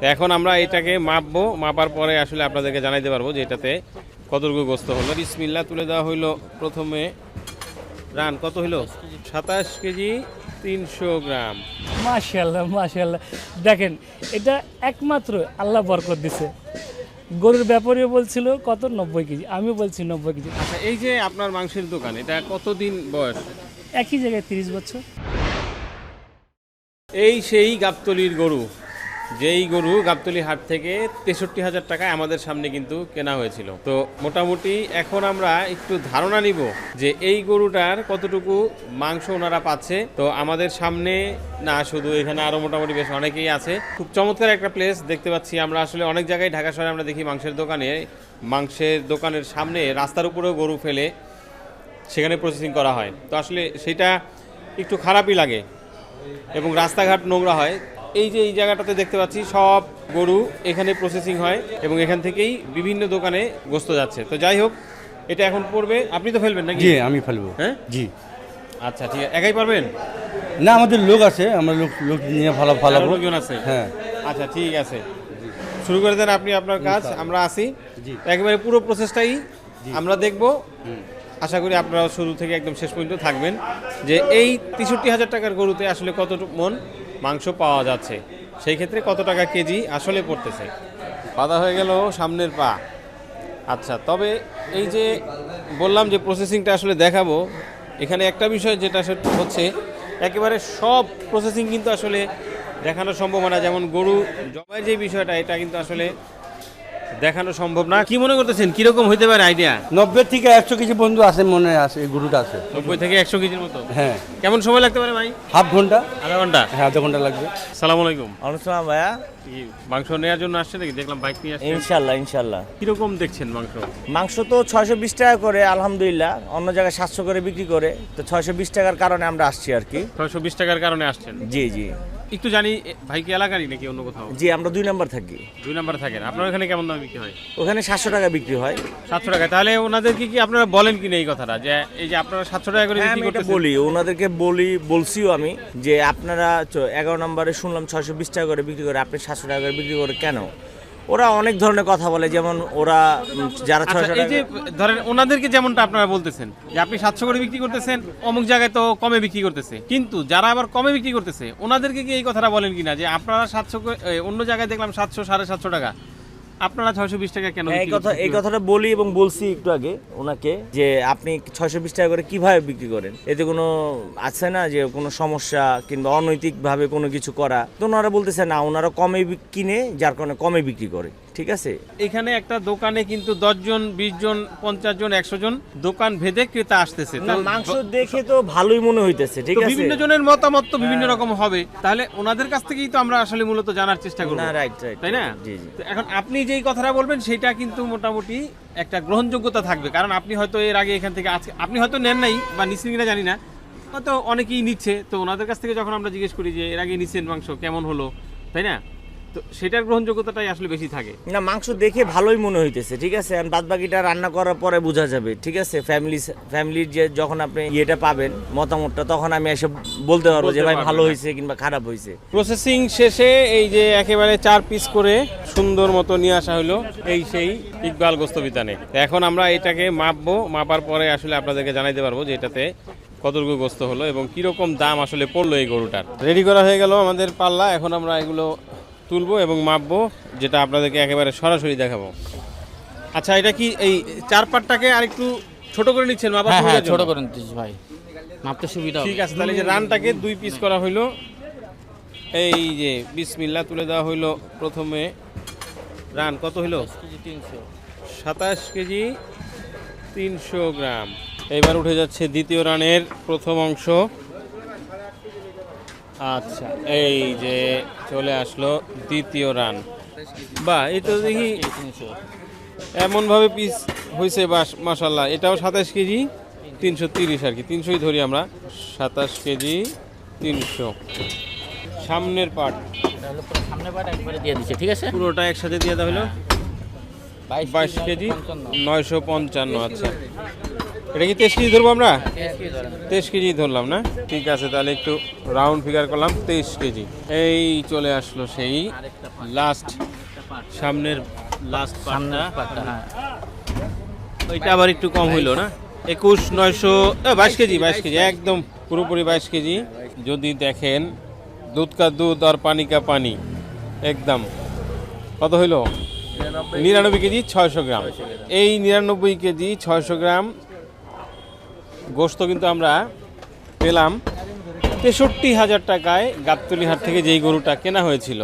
তো এখন আমরা এটাকে মাপবো মাপার পরে আসলে আপনাদেরকে জানাইতে পারব যে এটাতে কতটুকু গোস্ত হলো। বিসমিল্লা তুলে দেওয়া হইল প্রথমে। রান কত হইল? সাতাশ কেজি তিনশো গ্রাম। মাশাল্লাহ মাশাল্লাহ দেখেন এটা একমাত্র আল্লাহ বরকত দিছে। গরুর ব্যাপারীও বলছিল কত? নব্বই কেজি। আমিও বলছি নব্বই কেজি। আচ্ছা এই যে আপনার মাংসের দোকান এটা কতদিন বয়স? একই জায়গায় তিরিশ বছর। এই সেই গাবতলির গরু। যেই গরু গাবতলি হাট থেকে তেষট্টি হাজার টাকায় আমাদের সামনে কিন্তু কেনা হয়েছিল। তো মোটামুটি এখন আমরা একটু ধারণা নিব যে এই গরুটার কতটুকু মাংস ওনারা পাচ্ছে। তো আমাদের সামনে, না, শুধু এখানে আরও মোটামুটি বেশ অনেকেই আছে। খুব চমৎকার একটা প্লেস দেখতে পাচ্ছি আমরা। আসলে অনেক জায়গায় ঢাকা শহরে আমরা দেখি মাংসের দোকানে, মাংসের দোকানের সামনে রাস্তার উপরেও গরু ফেলে সেখানে প্রসেসিং করা হয়। তো আসলে সেটা একটু খারাপই লাগে এবং রাস্তাঘাট নোংরা হয়। এই যে এই জায়গাটাতে দেখতে পাচ্ছি সব গরু এখানে প্রসেসিং হয় এবং এখান থেকেই বিভিন্ন দোকানে গোস্ত যাচ্ছে। তো যাই হোক এটা এখন পড়বে। আপনি তো ফেলবেন নাকি? জি আমি ফেলব। হ্যাঁ? জি। আচ্ছা ঠিক আছে। একাই পারবেন? না আমাদের লোক আছে আমরা লোক লোক নিয়ে ভালো ভালো লোকজন আছে? হ্যাঁ। আচ্ছা ঠিক আছে। শুরু করে দেন আপনি আপনার কাজ আমরা আসি। একেবারে পুরো প্রসেসটাই আমরা দেখব। আশা করি আপনারা শুরু থেকে একদম শেষ পর্যন্ত থাকবেন। যে এই তেষট্টি হাজার টাকার গরুতে আসলে কতটুকু মন? মাংস পাওয়া যাচ্ছে। সেই ক্ষেত্রে কত টাকা কেজি আসলে পড়তেছে? বাধা হয়ে গেল সামনের পা। আচ্ছা তবে এই যে বললাম যে প্রসেসিংটা আসলে দেখাবো, এখানে একটা বিষয় যেটা হচ্ছে, একেবারে সব প্রসেসিং কিন্তু আসলে দেখানো সম্ভব না যেমন গরু জবাই যে বিষয়টা, এটা কিন্তু আসলে দেখানো সম্ভব না। কি মনে করতেছেন? কীরকম হইতে পারে আইডিয়া নব্বই থেকে একশো কেজি বন্ধু আছে মনে আছে এই গরুটা আছে। নব্বই থেকে একশো কেজির মতো? হ্যাঁ। কেমন সময় লাগতে পারে ভাই? হাফ ঘণ্টা। আধা ঘণ্টা? হ্যাঁ আধা ঘণ্টা লাগবে। সালাম আলাইকুম। অনুষ্ঠান ভাইয়া। মাংস নেওয়ার জন্য আসছে নাকি? দেখলাম বাইক নিয়ে আসছে ইনশাল্লাহ ইনশাল্লাহ কীরকম দেখছেন মাংস? মাংস তো ছয়শো বিশ টাকা করে আলহামদুলিল্লাহ। অন্য জায়গায় সাতশো করে বিক্রি করে। তো ছয়শো বিশ টাকার কারণে আমরা আসছি আর কি। ছয়শো বিশ টাকার কারণে আসছেন। জি জি। একটু জানি ভাই কি এলাকারই নাকি অন্য কোথাও? জি আমরা দুই নাম্বার থাকি। দুই নাম্বার থাকেন। আপনার ওখানে কেমন দামে বিক্রি হয়? ওখানে সাতশো টাকা বিক্রি হয়। সাতশো টাকা। তাহলে ওনাদেরকে কি আপনারা বলেন কি না এই কথাটা? যে এই যে আপনারা সাতশো টাকা করে হ্যাঁ বিক্রি আমি বলি ওনাদেরকে বলি বলছিও আমি যে আপনারা এগারো নম্বরে শুনলাম ছয়শো বিশ টাকা করে বিক্রি করে আপনি সাতশো টাকা করে বিক্রি করে কেন? ওরা অনেক ধরনের কথা বলে যেমন ওরা যারা আচ্ছা ছয়শো এই যে ধরেন ওনাদেরকে যেমনটা আপনারা বলতেছেন যে আপনি সাতশো করে বিক্রি করতেছেন অমুক জায়গায় তো কমে বিক্রি করতেছে। কিন্তু যারা আবার কমে বিক্রি করতেছে ওনাদেরকে কি এই কথাটা বলেন কিনা? যে আপনারা সাতশো অন্য জায়গায় দেখলাম সাতশো সাড়ে সাতশো টাকা। আপনারা ছয়শো বিশ টাকা কেন হ্যাঁ, এই কথা এই কথাটা বলি এবং বলছি একটু আগে ওনাকে যে আপনি ছয়শো বিশ টাকা করে কীভাবে বিক্রি করেন? এতে কোনো আছে না যে কোনো সমস্যা কিংবা অনৈতিকভাবে কোনো কিছু করা? তো ওনারা বলতেছে না ওনারা কমে কিনে যার কারণে কমে বিক্রি করে। ঠিক আছে? এখানে একটা দোকানে কিন্তু দশ জন বিশ জন পঞ্চাশ জন একশো জন দোকান ভেদে ক্রেতা আসতেছে। মাংস দেখে তো ভালোই মনে হইতেছে ঠিক আছে? বিভিন্ন জনের মতামত তো বিভিন্ন রকম হবে। তাহলে ওনাদের কাছ থেকেই তো আমরা আসলে মূলত জানার চেষ্টা করব। না রাইট রাইট তাই না? জি জি। এখন আপনি যেই কথাটা বলবেন সেটা কিন্তু মোটামুটি একটা গ্রহণযোগ্যতা থাকবে। কারণ আপনি হয়তো এর আগে এখান থেকে আজকে আপনি হয়তো নেন নাই বা নিচ্ছেন কিনা জানি না। হয়তো অনেকেই নিচ্ছে। তো ওনাদের কাছ থেকে যখন আমরা জিজ্ঞেস করি যে এর আগে নিচ্ছেন মাংস? কেমন হলো? তাই না? তো সেটার গ্রহণযোগ্যতাটাই আসলে বেশি থাকে। না মাংস দেখে ভালোই মনে হইতেছে ঠিক আছে? আর বাদ বাকিটা রান্না করার পরে বোঝা যাবে ঠিক আছে? ফ্যামিলি ফ্যামিলির যে যখন আপনি ইয়েটা পাবেন মতামতটা তখন আমি এসে বলতে পারব যে ভাই ভালো হ্যাঁ। হয়েছে কিংবা খারাপ হয়েছে প্রসেসিং শেষে এই যে একেবারে চার পিস করে সুন্দর মতো নিয়ে আসা হলো এই সেই ইকবাল গোস্ত বিতানে। এখন আমরা এটাকে মাপবো মাপার পরে আসলে আপনাদেরকে জানাইতে পারব যে এটাতে কতটুকু গোস্ত হলো এবং কীরকম দাম আসলে পড়ল এই গরুটার। রেডি করা হয়ে গেল আমাদের পাল্লা এখন আমরা এগুলো তুলবো এবং মাপবো যেটা আপনাদেরকে একেবারে সরাসরি দেখাবো। আচ্ছা এটা কি এই চার পাটটাকে আরেকটু ছোট করে নিচ্ছেন মাপার হ্যাঁ হ্যাঁ ছোট করে নিতেছি ভাই। মাপতে সুবিধা ঠিক আছে তাহলে যে রানটাকে দুই পিস করা হইল। এই যে বিসমিল্লা তুলে দেওয়া হইল প্রথমে। রান কত হইল? সাতাশ কেজি তিনশো গ্রাম। এইবার উঠে যাচ্ছে দ্বিতীয় রানের প্রথম অংশ। আচ্ছা এই যে চলে আসলো দ্বিতীয় রান। বা এই তো দেখি এমনভাবে পিস হয়েছে বাস মাসাল্লাহ এটাও সাতাশ কেজি তিনশো তিরিশ আর কি। তিনশোই ধরি আমরা। সাতাশ কেজি তিনশো। সামনের পাট। সামনে পাট একবারে দিয়ে দিচ্ছে ঠিক আছে? পুরোটা একসাথে দিয়ে দেওয়া হলো? বাইশ কেজি নয়শো পঞ্চান্ন আচ্ছা। এটা কি তেইশ কেজি ধরবো আমরা? তেইশ কেজি ধরলাম। না? ঠিক আছে তাহলে একটু রাউন্ড ফিগার করলাম তেইশ কেজি। এই চলে আসলো সেই লাস্ট সামনের লাস্ট পাটটা হ্যাঁ। ওইটা আবার একটু কম হইল না? একুশ নয়শো বাইশ কেজি বাইশ কেজি একদম পুরোপুরি বাইশ কেজি। যদি দেখেন দুধ কা দুধ আর পানি কা পানি একদম। কত হইল? নিরানব্বই কেজি ছয়শো গ্রাম। এই নিরানব্বই কেজি ছয়শো গ্রাম গোস্ত কিন্তু আমরা পেলাম। তেষট্টি হাজার টাকায় গাবতলি হাট থেকে যেই গরুটা কেনা হয়েছিল।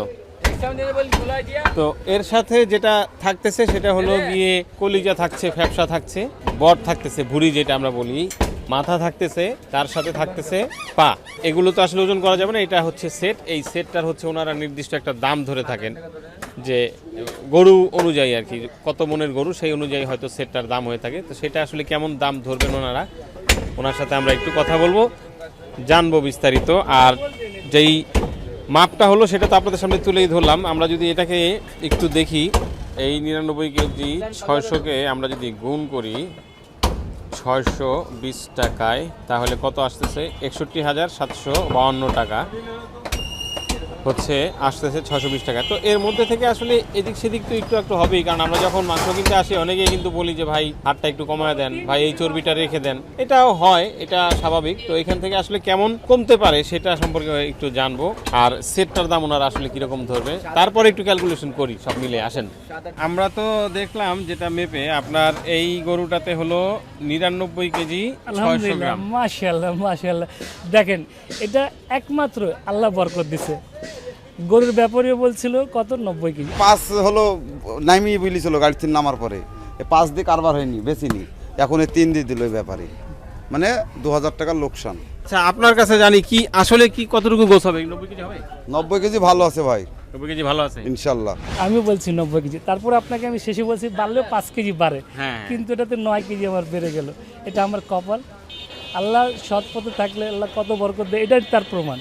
তো এর সাথে যেটা থাকতেছে সেটা হলো গিয়ে কলিজা থাকছে, ফ্যাপসা থাকছে বট থাকতেছে, ভুড়ি যেটা আমরা বলি, মাথা থাকতেছে, তার সাথে থাকতেছে পা। এগুলো তো আসলে ওজন করা যাবে না, এটা হচ্ছে সেট। এই সেটটার হচ্ছে ওনারা নির্দিষ্ট একটা দাম ধরে থাকেন যে গরু অনুযায়ী আর কি, কত মনের গরু সেই অনুযায়ী হয়তো সেটটার দাম হয়ে থাকে। তো সেটা আসলে কেমন দাম ধরবেন ওনারা ওনার সাথে আমরা একটু কথা বলব, জানব বিস্তারিত। আর যেই মাপটা হলো সেটা তো আপনাদের সামনে তুলেই ধরলাম। আমরা যদি এটাকে একটু দেখি, এই নিরানব্বই কেজি ছয়শোকে আমরা যদি গুণ করি ছয়শো বিশ টাকায়, তাহলে কত আসতেছে? একষট্টি হাজার সাতশো টাকা। হচ্ছে আসতেছে ছশো বিশ টাকা। তো এর মধ্যে থেকে আসলে এদিক সেদিক তো একটু একটু হবেই কারণ আমরা যখন মাংস কিনতে আসি অনেকেই কিন্তু বলি যে ভাই হাটটা একটু কমায় দেন ভাই এই চর্বিটা রেখে দেন। এটাও হয় এটা স্বাভাবিক। তো এখান থেকে আসলে কেমন কমতে পারে সেটা সম্পর্কে একটু জানব। আর সেটটার দাম ওনারা আসলে কীরকম ধরবে তারপরে একটু ক্যালকুলেশন করি সব মিলে আসেন। আমরা তো দেখলাম যেটা মেপে আপনার এই গরুটাতে হলো নিরানব্বই কেজি আলহামদুলিল্লাহ মাশাল্লাহ মাশাল্লাহ দেখেন এটা একমাত্র আল্লাহ বরকত দিছে। গরুর ব্যাপারীও বলছিল কত? নব্বই কেজি। পাঁচ হলো নামিয়ে বলেছিল গাড়ি থেকে নামার পরে। পাঁচ দিয়ে কারবার হয়নি বেশিনি এখন এই তিন দিয়ে দিল ব্যাপারে। মানে দু হাজার টাকার লোকসান। আচ্ছা আপনার কাছে জানি কি আসলে কি কতটুকু গোছ হবে? নব্বই কেজি হবে? নব্বই কেজি ভালো আছে ভাই। নব্বই কেজি ভালো আছে? ইনশাল্লাহ। আমি বলছি নব্বই কেজি। তারপর আপনাকে আমি শেষে বলছি বাড়লেও পাঁচ কেজি বাড়ে। হ্যাঁ। কিন্তু এটাতে নয় কেজি আমার বেড়ে গেল। এটা আমার কপাল। আল্লাহ সৎ পথে থাকলে আল্লাহ কত বরকত দেয় এটাই তার প্রমাণ।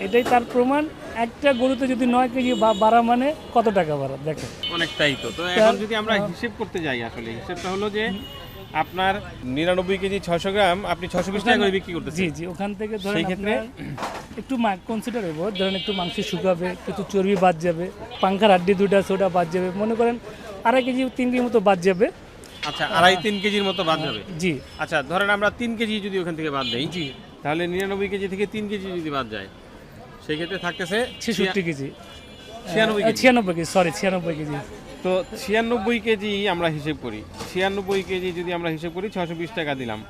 এটাই তার প্রমাণ। একটা গরুতে যদি নয় কেজি বা- বাড়া মানে কত টাকা বাড়া? দেখেন। অনেকটাই তো। তো এখন যদি আমরা হিসেব করতে যাই আসলে হিসেবটা হলো যে আপনার নিরানব্বই কেজি ছশো গ্রাম আপনি ছশো বিশ টাকা করে বিক্রি জি জি ওখান থেকে ধরেন ক্ষেত্রে- একটু কনসিডার হইব। ধরেন একটু মাংস শুকাবে কিছু চর্বি বাদ যাবে পাঙ্খার হাড্ডি দুটা সোটা বাদ যাবে। মনে করেন আড়াই কেজি তিন কেজি মতো বাদ যাবে। আচ্ছা আড়াই তিন কেজির মতো বাদ যাবে। জি। আচ্ছা ধরেন আমরা তিন কেজি যদি ওখান থেকে বাদ দেই জি। তাহলে নিরানব্বই কেজি থেকে তিন কেজি যদি বাদ যায় সেই ক্ষেত্রে থাকতেছে ছেষট্টি কেজি। ছিয়ানব্বই কেজি। ছিয়ানব্বই কেজি সরি ছিয়ানব্বই কেজি। তো ছিয়ানব্বই কেজি আমরা হিসেব করি। ছিয়ানব্বই কেজি যদি আমরা হিসেব করি ছশো বিশ টাকা দিলাম।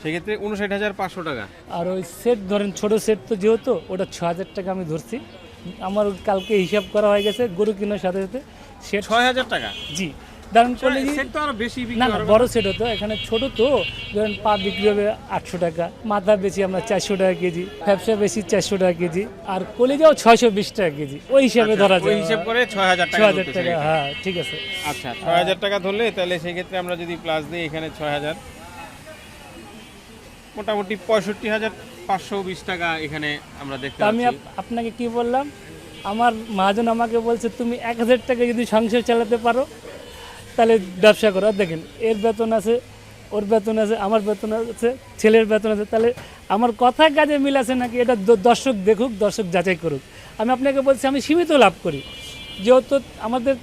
সেক্ষেত্রে উনষাট হাজার পাঁচশো টাকা। আর ওই সেট ধরেন ছোট সেট তো যেহেতু ওটা ছ হাজার টাকা আমি ধরছি। আমার কালকে হিসাব করা হয়ে গেছে গরু কেনার সাথে সাথে সেট ছয় হাজার টাকা? জি। দারুণ করলে সেট তো আরও বেশি বিক্রি না বড় সেট হতো। এখানে ছোট তো ধরেন পা বিক্রি হবে আটশো টাকা। মাথা বেশি আমরা চারশো টাকা কেজি ব্যবসা বেশি চারশো টাকা কেজি আর কলিজাও ছয়শো বিশ টাকা কেজি। ওই হিসাবে ধরা আচ্ছা, ওই যায় হিসেব করে ছয় হাজার টাকা হাজার টাকা হ্যাঁ ঠিক আছে। আচ্ছা ছয় হাজার টাকা ধরলে তাহলে সেই ক্ষেত্রে আমরা যদি প্লাস দিই এখানে ছয় হাজার। মোটামুটি পঁয়ষট্টি হাজার পাঁচশো বিশ টাকা এখানে আমরা দেখতে আমি আপ- আপনাকে কি বললাম? আমার মহাজন আমাকে বলছে তুমি এক হাজার টাকা যদি সংসার চালাতে পারো তাহলে ব্যবসা করো। দেখেন, এর বেতন আছে, ওর বেতন আছে, আমার বেতন আছে, ছেলের বেতন আছে। তাহলে আমার কথা কাজে মিল আছে নাকি? এটা দর্শক দেখুক, দর্শক যাচাই করুক। আমি আপনাকে বলছি, আমি সীমিত লাভ করি। যেহেতু আমাদের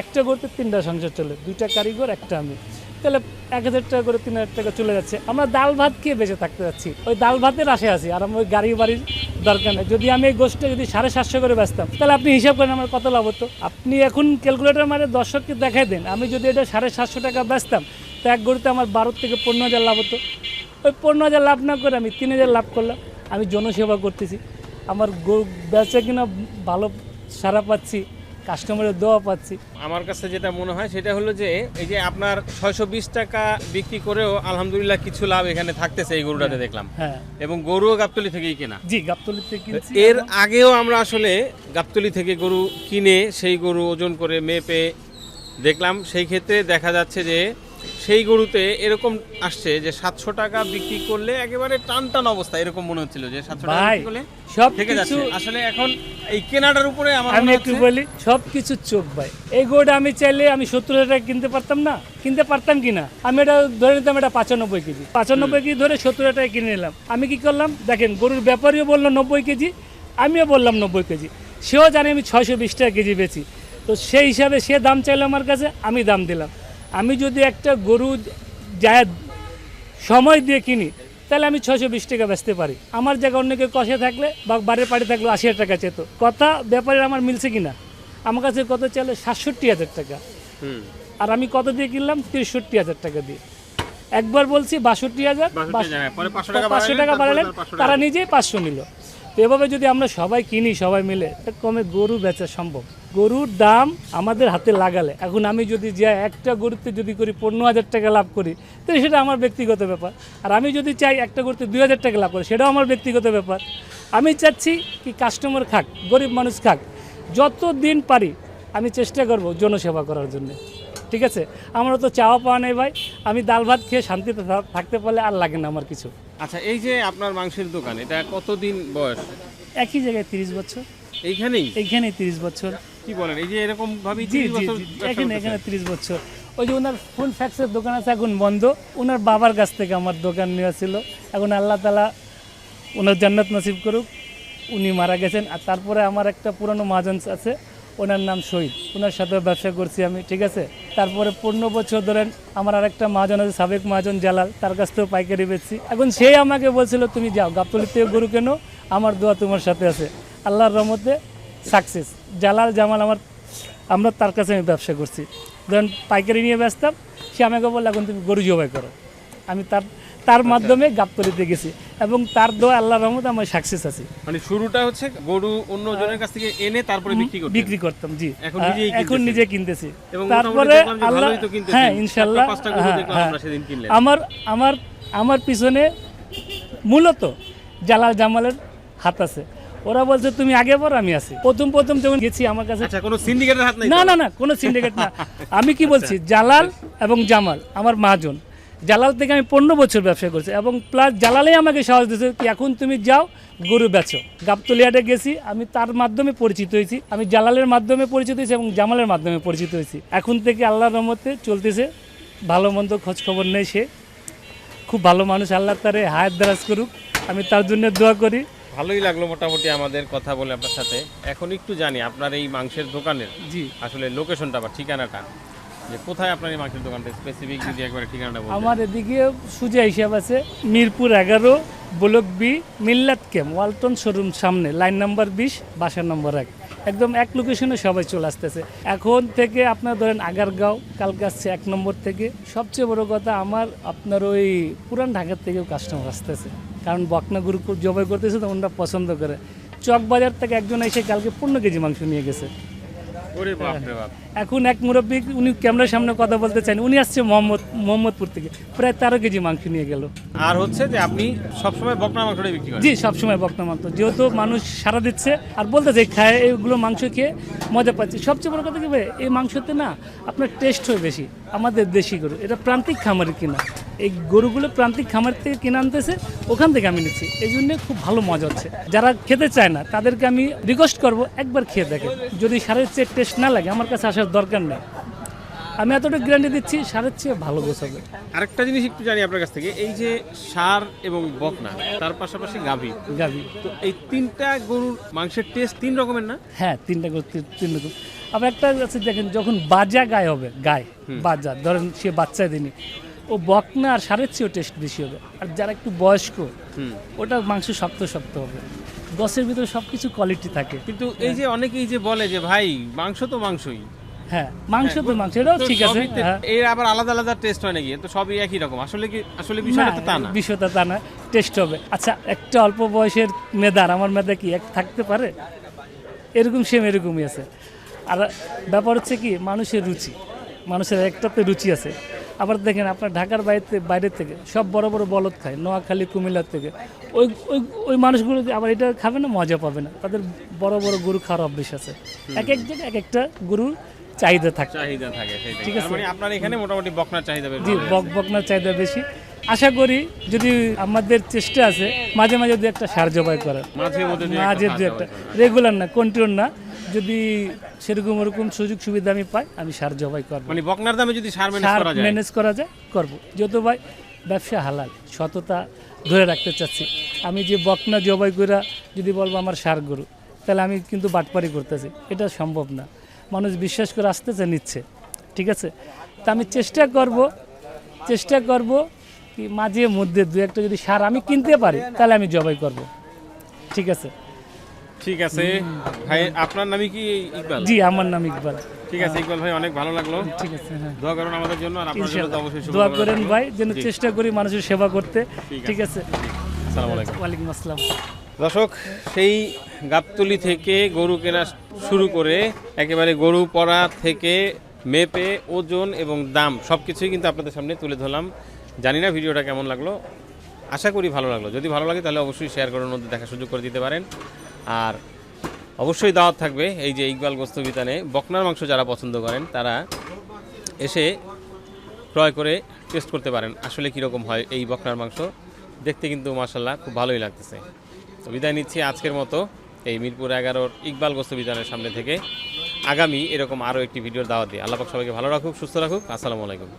একটা করতে তিনটা সংসার চলে, দুইটা কারিগর, একটা আমি। তাহলে এক হাজার টাকা করে, তিন হাজার টাকা চলে যাচ্ছে। আমরা ডাল ভাত খেয়ে বেঁচে থাকতে যাচ্ছি। ওই ডাল ভাতের আশে আছি, আর আমার ওই গাড়ি বাড়ির দরকার নেই। যদি আমি এই গোষ্ঠটা যদি সাড়ে সাতশো করে বেচতাম, তাহলে আপনি হিসাব করেন আমার কত লাভ হতো। আপনি এখন ক্যালকুলেটর মানে দর্শককে দেখাই দেন। আমি যদি এটা সাড়ে সাতশো টাকা বেচতাম, তো এক গরুতে আমার বারো থেকে পনেরো হাজার লাভ হতো। ওই পনেরো হাজার লাভ না করে আমি তিন হাজার লাভ করলাম। আমি জনসেবা করতেছি। আমার গরু বেচা কিনা ভালো সারা পাচ্ছি। কাস্টমারের দোয়া পাচ্ছি। আমার কাছে যেটা মনে হয় সেটা হলো যে এই যে আপনার ছয়শো বিশ টাকা বিক্রি করেও আলহামদুলিল্লাহ কিছু লাভ এখানে থাকতেছে এই গরুটাতে দেখলাম। হ্যাঁ। এবং গরুও গাবতলি থেকেই কেনা। জি গাবতলি থেকে এর আগেও আমরা আসলে গাবতলি থেকে গরু কিনে সেই গরু ওজন করে মেপে দেখলাম। সেই ক্ষেত্রে দেখা যাচ্ছে যে সেই গরুতে এরকম আসছে যে সাতশো টাকা বিক্রি করলে একেবারে টান টান অবস্থা এরকম মনে হচ্ছিল যে সাতশো টাকা বিক্রি করলে সব থেকে যাচ্ছে। আসলে এখন এই কেনাটার উপরে আমার আমি একটু বলি সব কিছু চোখ ভাই। এই গরুটা আমি চাইলে আমি সত্তর হাজার টাকা কিনতে পারতাম না কিনতে পারতাম কি না আমি এটা ধরে নিতাম এটা পাঁচানব্বই কেজি। পাঁচানব্বই কেজি ধরে সত্তর হাজার টাকা কিনে নিলাম। আমি কি করলাম? দেখেন গরুর ব্যাপারীও বলল নব্বই কেজি আমিও বললাম নব্বই কেজি। সেও জানে আমি ছয়শো বিশ টাকা কেজি বেচি। তো সেই হিসাবে সে দাম চাইলো আমার কাছে আমি দাম দিলাম। আমি যদি একটা গরু যায় সময় দিয়ে কিনি তাহলে আমি ছশো বিশ টাকা বেচতে পারি। আমার জায়গায় অন্য কেউ কষে থাকলে বা বাড়ির পাড়ি থাকলে আশি হাজার টাকা চেত। কথা ব্যাপারে আমার মিলছে কিনা? আমার কাছে কত চাইলে সাতষট্টি হাজার টাকা। আর আমি কত দিয়ে কিনলাম? তেষট্টি হাজার টাকা দিয়ে। একবার বলছি বাষট্টি হাজার বাষট্টি টাকা, পরে 500 টাকা পাঁচশো টাকা বাড়ালেন তার 500 টাকা। তারা নিজেই পাঁচশো নিল। তো এভাবে যদি আমরা সবাই কিনি সবাই মিলে কমে গরু বেচা সম্ভব। গরুর দাম আমাদের হাতে লাগালে। এখন আমি যদি যাই একটা গরুতে যদি করি পনেরো হাজার টাকা লাভ করি তো সেটা আমার ব্যক্তিগত ব্যাপার। আর আমি যদি চাই একটা গরুতে দুই হাজার টাকা লাভ করি সেটাও আমার ব্যক্তিগত ব্যাপার। আমি চাচ্ছি কি কাস্টমার খাক গরিব মানুষ খাক যত দিন পারি আমি চেষ্টা করব জনসেবা করার জন্য। ঠিক আছে? আমারও তো চাওয়া পাওয়া নেই ভাই। আমি ডাল ভাত খেয়ে শান্তিতে থাকতে পারলে আর লাগে না আমার কিছু। আচ্ছা এই যে আপনার মাংসের দোকান এটা কতদিন বয়স? একই জায়গায় তিরিশ বছর। এইখানেই? এইখানেই তিরিশ বছর। কি বলেন এই যে এরকম ভাবে জি জি এখানে এখানে তিরিশ বছর। ওই যে ওনার ফ্যাক্সের দোকান আছে এখন বন্ধ। ওনার বাবার কাছ থেকে আমার দোকান নেওয়া ছিল। এখন আল্লাহ তালা ওনার জান্নাত নসিব করুক উনি মারা গেছেন। আর তারপরে আমার একটা পুরনো মাজন আছে ওনার নাম শহীদ। ওনার সাথে ব্যবসা করছি আমি ঠিক আছে? তারপরে পনেরো বছর ধরেন আমার আরেকটা মাজন আছে সাবেক মাজন জালাল তার কাছ থেকেও পাইকারি বেচছি। এখন সেই আমাকে বলছিল তুমি যাও গাবতলির থেকে গরু কেন আমার দোয়া তোমার সাথে আছে। আল্লাহর রহমতে সাকসেস জালাল জামাল আমার আমরা তার কাছে আমি ব্যবসা করছি। ধরেন পাইকারি নিয়ে ব্যস্তাম সে আমাকে বলল এখন তুমি গরু জবাই করো। আমি তার তার মাধ্যমে গাবতলিতে গেছি এবং তার দোয়া আল্লাহর রহমতে আমার সাকসেস আছি। মানে শুরুটা হচ্ছে গরু অন্য জনের কাছ থেকে এনে তারপরে বিক্রি করতে বিক্রি করতাম জি। এখন। নিজে কিনতেছি। তারপরে আল্লাহ। হ্যাঁ ইনশাল্লাহ হ্যাঁ, হ্যাঁ। আমার আমার আমার পিছনে মূলত জালাল জামালের হাত আছে। ওরা বলছে তুমি আগে পর আমি আছি। প্রথম প্রথম যখন গেছি আমার কাছে আচ্ছা কোনো সিন্ডিকেটের হাত নাই না না না কোনো সিন্ডিকেট না। আমি কি বলছি জালাল এবং জামাল আমার মাজন জালাল থেকে আমি পনেরো বছর ব্যবসা করছি এবং প্লাস জালালেই আমাকে সাহস দিয়েছে কি এখন তুমি যাও গরু বেচো। গাবতলিয়াটে গেছি আমি তার মাধ্যমে পরিচিত হয়েছি। আমি জালালের মাধ্যমে পরিচিত হয়েছি এবং জামালের মাধ্যমে পরিচিত হয়েছি। এখন থেকে আল্লাহর রহমতে চলতেছে। ভালো মন্দ খোঁজ খবর নেই সে। খুব ভালো মানুষ আল্লাহ তারে হায়াত দারাজ করুক। আমি তার জন্য দোয়া করি। ভালোই লাগল মোটামুটি আমাদের কথা বলে আপনার সাথে। এখন একটু জানি আপনার এই মাংসের দোকানের জি। আসলে লোকেশনটা বা ঠিকানাটা যে কোথায় আপনার এই মাংসের দোকানটা স্পেসিফিক যদি একবারে ঠিকানাটা বলতেন। আমার এদিকে সুজা হিসাব আছে মিরপুর এগারো block B Millat camp Walton showroom সামনে লাইন নাম্বার বিশ বাসা নম্বর এক। একদম এক লোকেশনে সবাই চলে আসতেছে। এখন থেকে আপনার ধরেন আগারগাঁও কালকে আসছে এক নম্বর থেকে। সবচেয়ে বড় কথা আমার আপনার ওই পুরান ঢাকার থেকেও কাস্টমার আসতেছে। কারণ বকনা গরু জবাই করতেছে তো ওনারা পছন্দ করে। চক বাজার থেকে একজন এসে কালকে পনেরো কেজি মাংস নিয়ে গেছে। এখন এক মুরব্বী উনি ক্যামেরার সামনে কথা বলতে চান উনি আসছে মোহাম্মদ মোহাম্মদপুর থেকে প্রায় তেরো কেজি মাংস নিয়ে গেল। আর হচ্ছে যে আপনি সবসময় বকনা মাংসটাই বিক্রি করেন? জি সবসময় বকনা মাংস। যেহেতু মানুষ সারা দিচ্ছে আর বলতে বলতেছে খায় এইগুলো মাংস খেয়ে মজা পাচ্ছি। সবচেয়ে বড় কথা কি ভাই, এই মাংসতে না আপনার টেস্ট হয় বেশি আমাদের দেশি গরু এটা প্রান্তিক খামারের কিনা। এই গরুগুলো প্রান্তিক খামার থেকে কিনে আনতেছে ওখান থেকে আমি নিচ্ছি। এই জন্য খুব ভালো মজা হচ্ছে। যারা খেতে চায় না তাদেরকে আমি রিকোয়েস্ট করব একবার খেয়ে দেখে যদি সারের চেয়ে টেস্ট না লাগে আমার কাছে আসার দরকার নেই। আমি এতটা গ্যারান্টি দিচ্ছি সারের চেয়ে ভালো গোছাবে আরেকটা জিনিস একটু জানি আপনার কাছ থেকে এই যে সার এবং বকনা তার পাশাপাশি গাভী। গাভী। তো এই তিনটা গরুর মাংসের টেস্ট তিন রকমের না? হ্যাঁ তিনটা করে তিন- তিন রকম। আবার একটা আছে দেখেন যখন বাজা গায়ে হবে গায়ে বাজা ধরেন সে বাচ্চা দিনই ও বকনা আর সারের চেয়েও টেস্ট বেশি হবে। আর যারা একটু বয়স্ক হুম। ওটা মাংস শক্ত শক্ত হবে। দশের ভিতরে সব কিছু কোয়ালিটি থাকে। কিন্তু এই যে অনেকেই যে বলে যে ভাই মাংস তো মাংসই। হ্যাঁ মাংস তো মাংস এটাও ঠিক আছে হ্যাঁ। এর আবার আলাদা আলাদা টেস্ট হয় নাকি? তো সবই একই রকম। আসলে কি আসলে বিষয়টা তা না। বিষয়টা তা না টেস্ট হবে। আচ্ছা একটা অল্প বয়সের মেদার আমার মেদা কি এক থাকতে পারে? এরকম সেম এরকমই আছে। আর ব্যাপার হচ্ছে কি মানুষের রুচি। মানুষের একটাতে রুচি আছে। আবার দেখেন আপনার ঢাকার বাইরে বাইরের থেকে সব বড় বড় বলদ খায় নোয়াখালী কুমিল্লার থেকে। ওই ওই ওই মানুষগুলো আবার এটা খাবে না মজা পাবে না। তাদের বড় বড় গরু খাওয়ার অভ্যেস আছে। এক এক জায়গায় এক একটা গরুর চাহিদা থাকে। চাহিদা থাকে ঠিক আছে। মানে আপনার এখানে মোটামুটি বকনার চাহিদা বেশি। জি বকনার চাহিদা বেশি। আশা করি যদি আমাদের চেষ্টা আছে মাঝে মাঝে দু একটা সার জবাই করার। মাঝে দু একটা রেগুলার না কন্টিনিউ না যদি সেরকম ওরকম সুযোগ সুবিধা আমি পাই আমি সার জবাই করব। মানে বকনার দামে যদি সার ম্যানেজ করা যায়? করব। যেহেতু ভাই ব্যবসা হালাল সততা ধরে রাখতে চাচ্ছি। আমি যে বকনা জবাই করে যদি বলব আমার সার গরু তাহলে আমি কিন্তু বাটপারি করতেছি। এটা সম্ভব না। মানুষ বিশ্বাস করে আসতেছে নিচ্ছে। ঠিক আছে? তা আমি চেষ্টা করব চেষ্টা করব কি মাঝে মধ্যে দু একটা যদি সার আমি কিনতে পারি তাহলে আমি জবাই করব। ঠিক আছে? ঠিক আছে। ভাই আপনার নামই কি ইকবাল? জি আমার নাম ইকবাল। ঠিক আছে ইকবাল ভাই অনেক ভালো লাগল। ঠিক আছে হ্যাঁ। দোয়া করুন আমাদের জন্য আর আপনার জন্য অবশ্যই দোয়া করেন ভাই যেন চেষ্টা করি মানুষের সেবা করতে। ঠিক ঠিক আছে? আসসালামু আলাইকুম। ওয়ালাইকুম আসসালাম। দর্শক সেই গাবতলি থেকে গরু কেনা শুরু করে একেবারে গরু পড়া থেকে মেপে ওজন এবং দাম সব কিছুই কিন্তু আপনাদের সামনে তুলে ধরলাম। জানি না ভিডিওটা কেমন লাগল। আশা করি ভালো লাগল। যদি ভালো লাগে তাহলে অবশ্যই শেয়ার করার মধ্যে দেখা সুযোগ করে দিতে পারেন। আর অবশ্যই দাওয়াত থাকবে এই যে ইকবাল গোস্ত বিতানে বকনার মাংস যারা পছন্দ করেন, তারা এসে ক্রয় করে টেস্ট করতে পারেন। আসলে কীরকম হয় এই বকনার মাংস? দেখতে কিন্তু মাসাল্লাহ খুব ভালোই লাগতেছে। তো বিদায় নিচ্ছি আজকের মতো এই মিরপুর এগারোর ইকবাল গোস্ত বিতানের সামনে থেকে। আগামী এরকম আরও একটি ভিডিওর দাওয়াত দিয়ে। আল্লাপাক সবাইকে ভালো রাখুক, সুস্থ রাখুক। আসসালামু আলাইকুম।